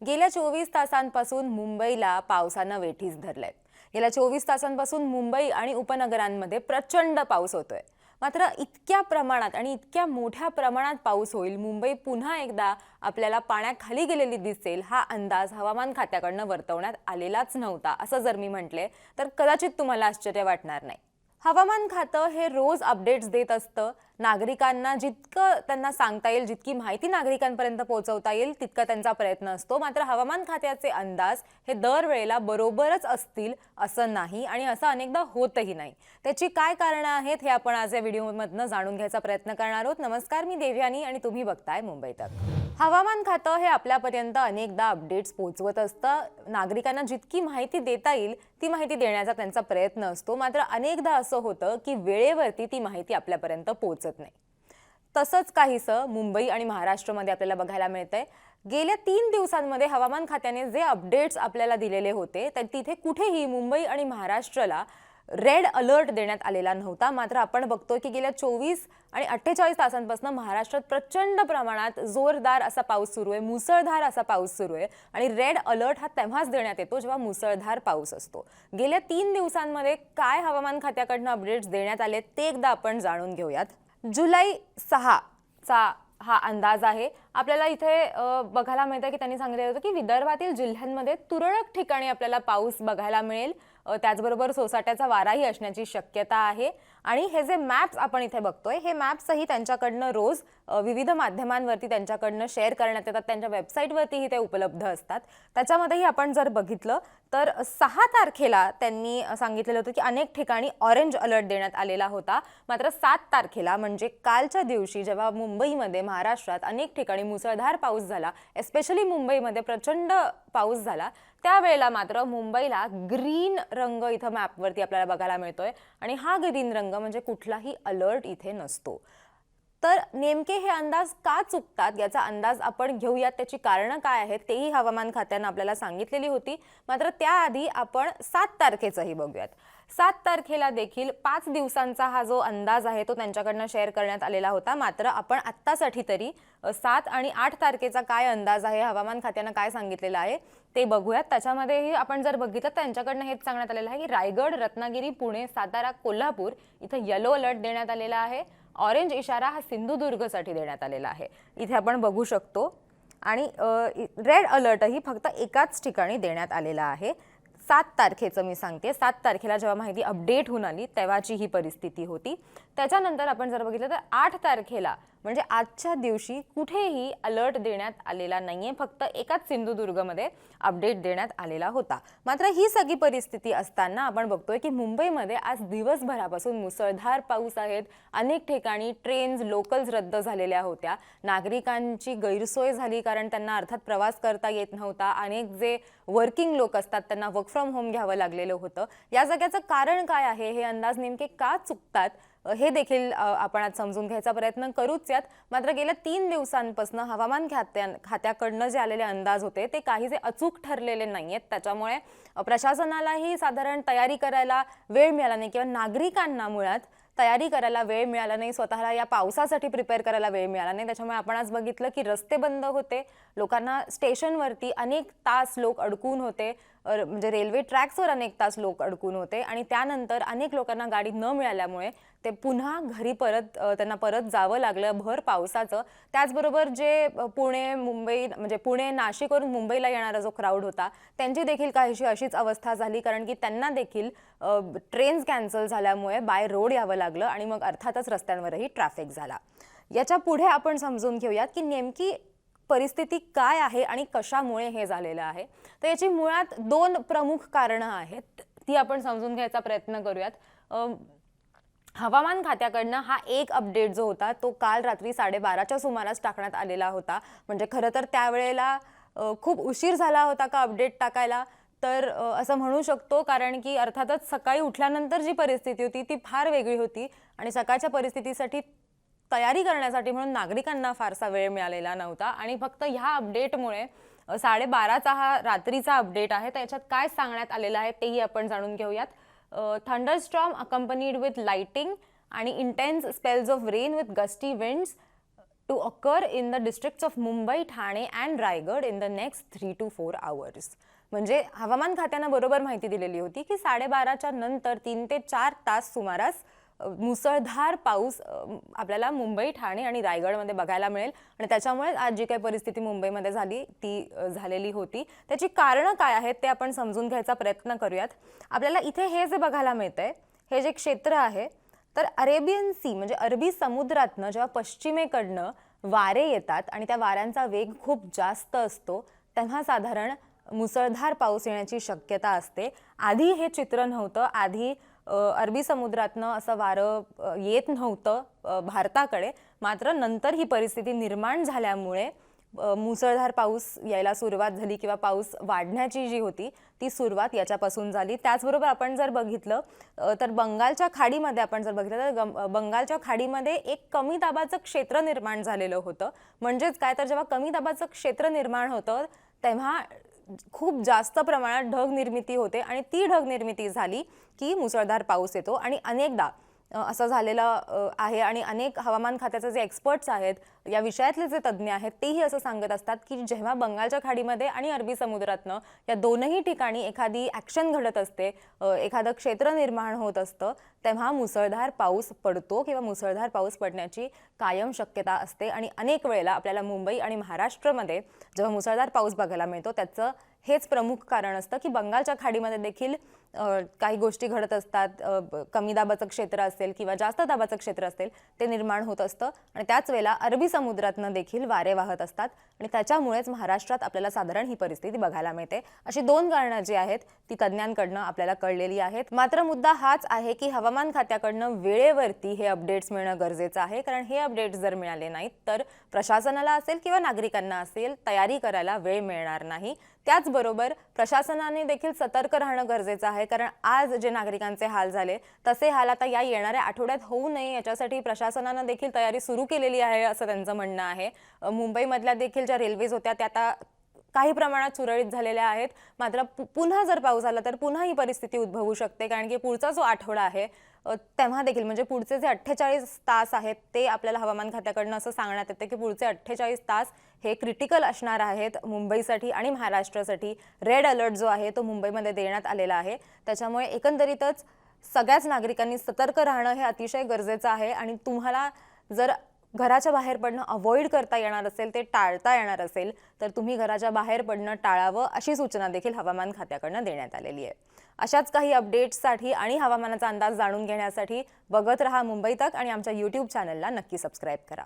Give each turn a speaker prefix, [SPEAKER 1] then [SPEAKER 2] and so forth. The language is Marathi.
[SPEAKER 1] गेल्या चोवीस तासांपासून मुंबईला पावसानं वेठीस धरलंय. गेल्या चोवीस तासांपासून मुंबई आणि उपनगरांमध्ये प्रचंड पाऊस होतोय. मात्र इतक्या प्रमाणात आणि इतक्या मोठ्या प्रमाणात पाऊस होईल मुंबई पुन्हा एकदा आपल्याला पाण्याखाली गेलेली दिसेल हा अंदाज हवामान खात्याकडनं वर्तवण्यात आलेलाच नव्हता असं जर मी म्हटले तर कदाचित तुम्हाला आश्चर्य वाटणार नाही. हवामान खातं हे रोज अपडेट्स देत असतं नागरिकांना जितकं त्यांना सांगता येईल जितकी माहिती नागरिकांपर्यंत पोहोचवता येईल तितका त्यांचा प्रयत्न असतो. मात्र हवामान खात्याचे अंदाज हे दरवेळेला बरोबरच असतील असं नाही आणि असं अनेकदा होतही नाही. त्याची काय कारणं आहेत हे आपण आज या व्हिडिओमधनं जाणून घ्यायचा प्रयत्न करणार आहोत. नमस्कार मी देवयानी आणि तुम्ही बघताय मुंबई तक. हवामान खातं हे आपल्यापर्यंत अनेकदा अपडेट्स पोहोचवत असतं. नागरिकांना जितकी माहिती देता येईल ती माहिती देण्याचा त्यांचा प्रयत्न असतो. मात्र अनेकदा असं होतं की वेळेवरती ती माहिती आपल्यापर्यंत पोहोचत नाही. तसंच काहीसं मुंबई आणि महाराष्ट्रामध्ये आपल्याला बघायला मिळतंय. गेल्या तीन दिवसांमध्ये हवामान खात्याने जे अपडेट्स आपल्याला दिलेले होते तर तिथे कुठेही मुंबई आणि महाराष्ट्राला रेड अलर्ट देण्यात आलेला नव्हता. मात्र आपण बघतोय की गेल्या चोवीस आणि अठ्ठेचाळीस तासांपासून महाराष्ट्रात प्रचंड प्रमाणात जोरदार असा पाऊस सुरू आहे मुसळधार असा पाऊस सुरू आहे आणि रेड अलर्ट हा तेव्हाच देण्यात येतो जेव्हा मुसळधार पाऊस असतो. गेल्या तीन दिवसांमध्ये काय हवामान खात्याकडनं अपडेट्स देण्यात आले ते एकदा आपण जाणून घेऊयात. जुलै सहाचा हा अंदाज आहे. आपल्याला इथे बघायला मिळतं की त्यांनी सांगितलं होतं की विदर्भातील जिल्ह्यांमध्ये तुरळक ठिकाणी आपल्याला पाऊस बघायला मिळेल. त्याचबरोबर सोसाट्याचा वाराही असण्याची शक्यता आहे. आणि हे जे मॅप्स आपण इथे बघतोय हे मॅप्सही त्यांच्याकडनं रोज विविध माध्यमांवरती त्यांच्याकडनं शेअर करण्यात येतात. त्यांच्या वेबसाईटवरतीही ते उपलब्ध असतात. त्याच्यामध्येही आपण जर बघितलं तर सहा तारखेला त्यांनी सांगितलेलं होतं की अनेक ठिकाणी ऑरेंज अलर्ट देण्यात आलेला होता. मात्र सात तारखेला म्हणजे कालच्या दिवशी जेव्हा मुंबईमध्ये महाराष्ट्रात अनेक ठिकाणी मुसळधार पाऊस झाला एस्पेशली मुंबईमध्ये प्रचंड पाऊस झाला त्यावेळेला मात्र मुंबईला ग्रीन रंग इथं मॅपवरती आपल्याला बघायला मिळतोय. आणि हा ग्रीन रंग म्हणजे कुठलाही अलर्ट इथे नसतो. तर नेमके हे अंदाज का चुकतात? याचा अंदाज आपण घेऊयात. त्याची कारणं काय आहेत? तेही हवामान खात्यानं आपल्याला सांगितलेली होती. मात्र त्याआधी आपण सात तारखेचंही बघूयात. सात तारखेला देखील पाच दिवसांचा हा जो अंदाज आहे तो त्यांच्याकडनं शेअर करण्यात आलेला होता. मात्र आपण आत्तासाठी तरी सात आणि आठ तारखेचा काय अंदाज आहे? हवामान खात्यानं काय सांगितलेलं आहे? ते बघूयात. त्याच्यामध्येही आपण जर बघितलं तर त्यांच्याकडनं हेच सांगण्यात आलेलं आहे की रायगड रत्नागिरी पुणे सातारा कोल्हापूर इथं येलो अलर्ट देण्यात आलेला आहे. ऑरेंज इशारा हा सिंधुदुर्गसाठी देण्यात आलेला आहे. इथे आपण बघू शकतो. आणि रेड अलर्टही फक्त एकाच ठिकाणी देण्यात आलेला आहे. सात तारखेचं मी सांगते. सात तारखेला जेव्हा माहिती अपडेट होऊन आली तेव्हाची ही परिस्थिती होती. त्याच्यानंतर आपण जर बघितलं तर आठ तारखेला म्हणजे आजच्या दिवशी कुठेही अलर्ट देण्यात आलेला नाहीये फक्त एकाच सिंधुदुर्गमध्ये अपडेट देण्यात आलेला होता. मात्र ही सगळी परिस्थिती असताना आपण बघतोय की मुंबईमध्ये आज दिवसभरापासून मुसळधार पाऊस आहेत. अनेक ठिकाणी ट्रेन्स लोकल्स रद्द झालेल्या होत्या. नागरिकांची गैरसोय झाली कारण त्यांना अर्थात प्रवास करता येत नव्हता. अनेक जे वर्किंग लोक असतात त्यांना वर्क फ्रॉम होम घ्यावं लागलेलं होतं. या सगळ्याचं कारण काय आहे हे अंदाज नेमके का चुकतात? हे देखील आपण आज समजून घ्यायचा प्रयत्न करूच यात. मात्र गेल्या तीन दिवसांपासून हवामान खात्या खात्याकडनं जे आलेले अंदाज होते ते काहीसे अचूक ठरलेले नाही आहेत त्याच्यामुळे प्रशासनालाही साधारण तयारी करायला वेळ मिळाला नाही किंवा नागरिकांना मुळात तयारी करायला वेळ मिळाला नाही. स्वतःला या पावसासाठी प्रिपेअर करायला वेळ मिळाला नाही. त्याच्यामुळे आपण आज बघितलं की रस्ते बंद होते. लोकांना स्टेशनवरती अनेक तास लोक अडकून होते. म्हणजे रेल्वे ट्रॅक्सवर अनेक तास लोक अडकून होते आणि त्यानंतर अनेक लोकांना गाडी न मिळाल्यामुळे ते पुन्हा घरी परत त्यांना परत जावं लागलं भर पावसाचं. त्याचबरोबर जे पुणे मुंबई म्हणजे पुणे नाशिकवरून मुंबईला येणारा जो क्राऊड होता त्यांची देखील काहीशी अशीच अवस्था झाली कारण की त्यांना देखील ट्रेन्स कॅन्सल झाल्यामुळे बाय रोड यावं लागलं आणि मग अर्थातच रस्त्यांवरही ट्रॅफिक झाला. याच्यापुढे आपण समजून घेऊयात की नेमकी परिस्थिती काय आहे आणि कशामुळे हे झालेलं आहे. तर याची मुळात दोन प्रमुख कारणं आहेत ती आपण समजून घ्यायचा प्रयत्न करूयात. हवामान खात्याकडनं हा एक अपडेट जो होता तो काल रात्री साडेबाराच्या सुमारास टाकण्यात आलेला होता. म्हणजे खरं तर त्यावेळेला खूप उशीर झाला होता का अपडेट टाकायला? तर असं म्हणू शकतो कारण की अर्थातच सकाळी उठल्यानंतर जी परिस्थिती होती ती फार वेगळी होती. आणि सकाळच्या परिस्थितीसाठी तयारी करण्यासाठी म्हणून नागरिकांना फारसा वेळ मिळालेला नव्हता. आणि फक्त ह्या अपडेटमुळे साडेबाराचा हा रात्रीचा अपडेट आहे. त्याच्यात काय सांगण्यात आलेलं आहे तेही आपण जाणून घेऊयात. थंडरस्ट्रॉम अकंपनीड विथ लाइटिंग आणि intense spells of rain with gusty winds to occur in the districts of Mumbai Thane and Raigad in the next three to four hours म्हणजे हवामान खात्यानं बरोबर माहिती दिलेली होती की साडेबाराच्या नंतर तीन ते चार तास सुमारास मुसळधार पाऊस आपल्याला मुंबई ठाणे आणि रायगडमध्ये बघायला मिळेल. आणि त्याच्यामुळे आज जी काही परिस्थिती मुंबईमध्ये झाली ती झालेली होती. त्याची कारणं काय आहेत ते आपण समजून घ्यायचा प्रयत्न करूयात. आपल्याला इथे हे जे बघायला मिळतंय हे जे क्षेत्र आहे तर अरेबियन सी म्हणजे अरबी समुद्रातनं जेव्हा पश्चिमेकडनं वारे येतात आणि त्या वाऱ्यांचा वेग खूप जास्त असतो तेव्हा साधारण मुसळधार पाऊस येण्याची शक्यता असते. आधी हे चित्र नव्हतं आधी अरबी समुद्रातनं असं वारं येत नव्हतं भारताकडे. मात्र नंतर ही परिस्थिती निर्माण झाल्यामुळे मुसळधार पाऊस यायला सुरुवात झाली किंवा पाऊस वाढण्याची जी होती ती सुरुवात याच्यापासून झाली. त्याचबरोबर आपण जर बघितलं तर बंगालच्या खाडीमध्ये आपण जर बघितलं तर बंगालच्या खाडीमध्ये एक कमी दाबाचं क्षेत्र निर्माण झालेलं होतं. म्हणजेच काय? तर जेव्हा कमी दाबाचं क्षेत्र निर्माण होतं तेव्हा खूप जास्त प्रमाणात ढग निर्मिती होते आणि ती ढग निर्मिती झाली की मुसळधार पाऊस येतो आणि अनेकदा असं झालेलं आहे आणि अनेक हवामान खात्याचे जे एक्सपर्ट्स आहेत या विषयातले जे तज्ज्ञ आहेत तेही असं सांगत असतात की जेव्हा बंगालच्या खाडीमध्ये आणि अरबी समुद्रातनं या दोनही ठिकाणी एखादी ॲक्शन घडत असते एखादं क्षेत्र निर्माण होत असतं तेव्हा मुसळधार पाऊस पडतो किंवा मुसळधार पाऊस पडण्याची कायम शक्यता असते. आणि अनेक वेळेला आपल्याला मुंबई आणि महाराष्ट्रामध्ये जेव्हा मुसळधार पाऊस बघायला मिळतो त्याचं हेच प्रमुख कारण असतं की बंगालच्या खाडीमध्ये देखील काही गोष्टी घडत असतात कमी दाबाचं क्षेत्र असेल किंवा जास्त दाबाचं क्षेत्र असेल ते निर्माण होत असतं. आणि त्याच वेळेला अरबी समुद्रातनं देखील वारे वाहत असतात. आणि त्याच्यामुळेच महाराष्ट्रात आपल्याला साधारण ही परिस्थिती बघायला मिळते. अशी दोन कारणं जी आहेत ती तज्ज्ञांकडनं आपल्याला कळलेली आहेत. मात्र मुद्दा हाच आहे की हवामान खात्याकडनं वेळेवरती हे अपडेट्स मिळणं गरजेचं आहे. कारण हे अपडेट्स जर मिळाले नाहीत तर प्रशासनाला असेल किंवा नागरिकांना असेल तयारी करायला वेळ मिळणार नाही. त्याचबरोबर प्रशासनाने देखील सतर्क राहणं गरजेचं आहे. कारण आज जे नागरिकांचे हाल झाले तसे हाल आता या येणाऱ्या आठवड्यात होऊ नये याच्यासाठी प्रशासनानं देखील तयारी सुरू केलेली आहे असं त्यांचं म्हणणं आहे. मुंबईमधल्या देखील ज्या रेल्वेज होत्या त्या आता काही प्रमाणात सुरळीत झालेल्या आहेत. मात्र पु- पुन्हा जर पाऊस आला तर पुन्हा ही परिस्थिती उद्भवू शकते कारण की पुढचा जो आठवडा आहे तेव्हा देखील म्हणजे पुढचे जे अठ्ठेचाळीस तास आहेत ते आपल्याला हवामान खात्याकडनं असं सांगण्यात येतं की पुढचे अठ्ठेचाळीस तास हे क्रिटिकल असणार आहेत मुंबईसाठी आणि महाराष्ट्रासाठी. रेड अलर्ट जो आहे तो मुंबईमध्ये देण्यात आलेला आहे. त्याच्यामुळे एकंदरीतच सगळ्याच नागरिकांनी सतर्क राहणं हे अतिशय गरजेचं आहे. आणि तुम्हाला जर घराच्या बाहेर पडणं अवॉइड करता येणार असेल ते टाळता येणार असेल तर तुम्ही घराच्या बाहेर पडणं टाळावं अशी सूचना देखील हवामान खात्याकडनं देण्यात आलेली आहे. अशाच काही अपडेट्ससाठी आणि हवामानाचा अंदाज जाणून घेण्यासाठी बघत रहा मुंबई तक आणि आमच्या यूट्यूब चॅनलला नक्की सबस्क्राईब करा.